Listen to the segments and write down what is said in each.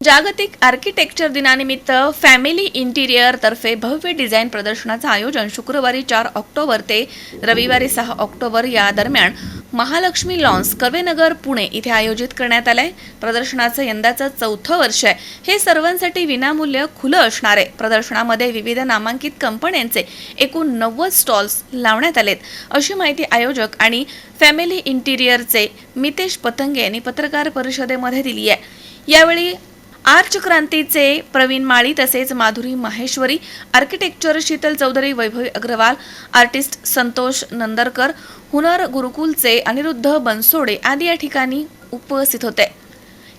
जागतिक आर्किटेक्चर दिनानिमित्त family interior तर्फे भव्य डिझाईन प्रदर्शनाचं आयोजन शुक्रवारी चार ऑक्टोबर ते रविवारी सहा ऑक्टोबर या दरम्यान महालक्ष्मी लॉन्स कर्वेनगर पुणे इथे आयोजित करण्यात आलंय. प्रदर्शनाचं यंदाचं चौथं वर्ष आहे. हे सर्वांसाठी विनामूल्य खुलं असणार आहे. प्रदर्शनामध्ये विविध नामांकित कंपन्यांचे एकूण नव्वद स्टॉल्स लावण्यात आलेत. अशी माहिती आयोजक आणि फॅमिली इंटिरियरचे मितेश पतंगे यांनी पत्रकार परिषदेमध्ये दिली आहे. यावेळी आर्च क्रांतीचे प्रवीण माळी तसेच माधुरी माहेश्वरी आर्किटेक्चर शीतल चौधरी वैभवी अग्रवाल आर्टिस्ट संतोष नंदरकर हुनर गुरुकुलचे अनिरुद्ध बनसोडे आदी या ठिकाणी उपस्थित होते.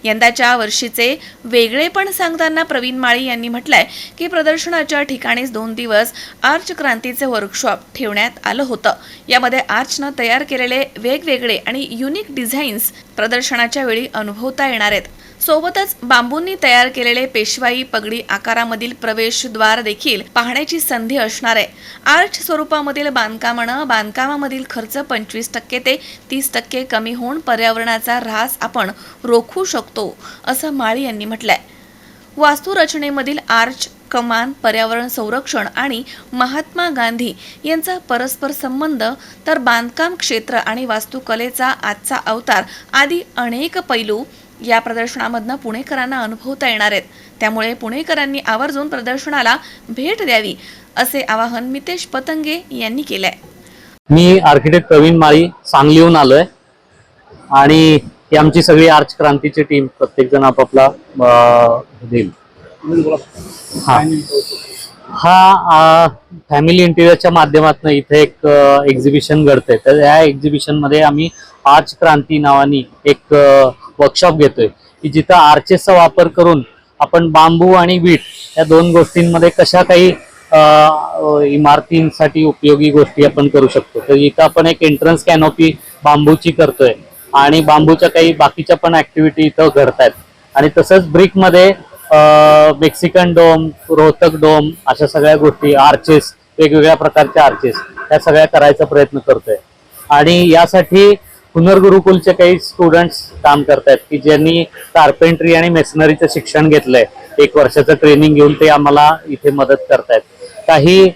यंदाच्या वर्षीचे वेगळेपण सांगताना प्रवीण माळी यांनी म्हटलंय की प्रदर्शनाच्या ठिकाणीच दोन दिवस आर्च क्रांतीचे वर्कशॉप ठेवण्यात आलं होतं. यामध्ये आर्चनं तयार केलेले वेगवेगळे आणि युनिक डिझाईन्स प्रदर्शनाच्या वेळी अनुभवता येणार आहेत. सोबतच बांबूंनी तयार केलेले पेशवाई पगडी आकारामधील प्रवेशद्वार देखील पाहण्याची संधी असणार आहे. आर्च स्वरूपामधील बांधकामानं बांधकामामधील खर्च पंचवीस टक्के ते तीस टक्के कमी होऊन पर्यावरणाचा ऱ्हास आपण रोखू शकतो असं माळी यांनी म्हटलंय. वास्तुरचनेमधील आर्च कमान पर्यावरण संरक्षण आणि महात्मा गांधी यांचा परस्पर संबंध तर बांधकाम क्षेत्र आणि वास्तुकलेचा आजचा अवतार आदी अनेक पैलू या प्रदर्शनामधनं पुणेकरांना अनुभवता येणार आहेत. त्यामुळे पुणेकरांनी आवर्जून प्रदर्शनाला भेट द्यावी असे आवाहन मितेश पतंगे यांनी केलंय. मी आर्किटेक्ट प्रवीण माळी सांगलीहून आलोय. आणि ही आमची सगळी आर्च क्रांतीची टीम प्रत्येक जण आपापला देईल. हा. हा फॅमिली इंटिरियरच्या माध्यमातून इथे एक एक्झिबिशन घडतंय. तर या एक्झिबिशनमध्ये आम्ही आर्च क्रांती नावानी एक वर्कशॉप घेतोय की जिथं आर्चेसचा वापर करून आपण बांबू आणि वीट या दोन गोष्टींमध्ये कशा काही इमारतींसाठी उपयोगी गोष्टी आपण करू शकतो. तर इथं आपण एक एंट्रन्स कॅनोपी बांबूची करतोय आणि बांबूच्या काही बाकीच्या पण ऍक्टिव्हिटी इथं घडतायत. आणि तसंच ब्रिकमध्ये मेक्सिकन डोम रोहतक डोम अशा सगळ्या गोष्टी आर्चेस वेगवेगळ्या प्रकारच्या आर्चेस त्या सगळ्या करायचा प्रयत्न करतोय. आणि यासाठी पुनर्गुरुकुलचे काही स्टुडंट्स काम करतायत की ज्यांनी कार्पेंट्री आणि मेसनरीचं शिक्षण घेतलंय. एक वर्षाचं ट्रेनिंग घेऊन ते आम्हाला इथे मदत करतायत. काही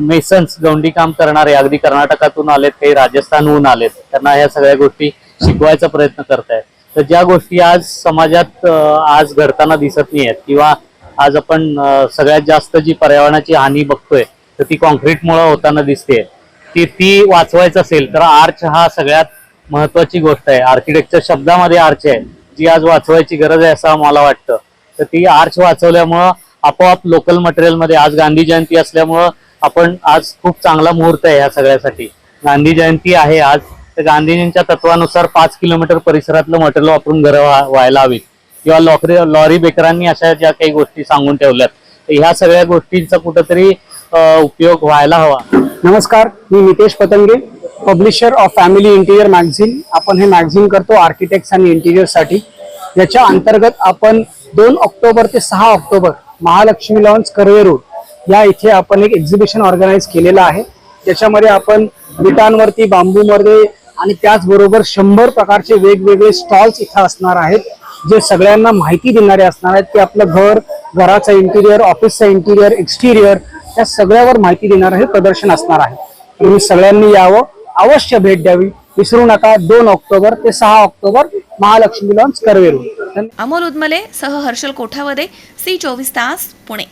मेसन्स गवंडी काम करणारे अगदी कर्नाटकातून आलेत काही राजस्थानहून आलेत त्यांना ह्या सगळ्या गोष्टी शिकवायचा प्रयत्न करतायत. तर ज्या गोष्टी आज समाजात आज घडताना दिसत नाही आहेत किंवा आज आपण सगळ्यात जास्त जी पर्यावरणाची हानी बघतोय तर ती काँक्रीटमुळं होताना दिसते की ती वाचवायचं असेल तर आर्च हा सगळ्यात महत्वाची गोष्ट आहे. आर्किटेक्चर शब्दामध्ये आर्च आहे. जी आज वाचवायची गरज आहे असं मला वाटतं. तर ती आर्च वाचवल्यामुळं आपोआप लोकल मटेरियलमध्ये आज गांधी जयंती असल्यामुळं आपण आज खूप चांगला मुहूर्त आहे ह्या सगळ्यासाठी. गांधी जयंती आहे आज. तर गांधीजींच्या तत्वानुसार पाच किलोमीटर परिसरातलं मटेरियल वापरून घरं व्हायला हवीत. किंवा लॉकरी लॉरी बेकरांनी अशा ज्या काही गोष्टी सांगून ठेवल्यात. तर ह्या सगळ्या गोष्टींचा कुठंतरी उपयोग व्हायला हवा. नमस्कार. मी Nitesh Patange. Publisher of family interior magazine. आपण हे मॅगझिन करतो आर्किटेक्ट्स आणि इंटिरियरसाठी याच्या अंतर्गत आपण दोन ऑक्टोबर ते सहा October Mahalaxmi lawns Karve road या इथे आपण एक एक्झिबिशन ऑर्गनाईज केलेलं आहे. त्याच्यामध्ये आपण विटांवरती बांबूमध्ये आणि त्याचबरोबर शंभर प्रकारचे वेगवेगळे स्टॉल्स इथं असणार आहेत. जे सगळ्यांना माहिती देणारे असणार आहेत. की आपलं घर घराचं इंटिरियर ऑफिसचं इंटिरियर एक्सटिरियर या सगळ्यावर माहिती देणारं हे प्रदर्शन असणार आहे. तुम्ही सगळ्यांनी यावं. अवश्य भेट द्यावी. विसरू नका. दोन ऑक्टोबर ते सहा ऑक्टोबर महालक्ष्मी लॉन्स करवेरू अमोल उदमले सह हर्षल कोठावदे सी चोवीस तास पुणे.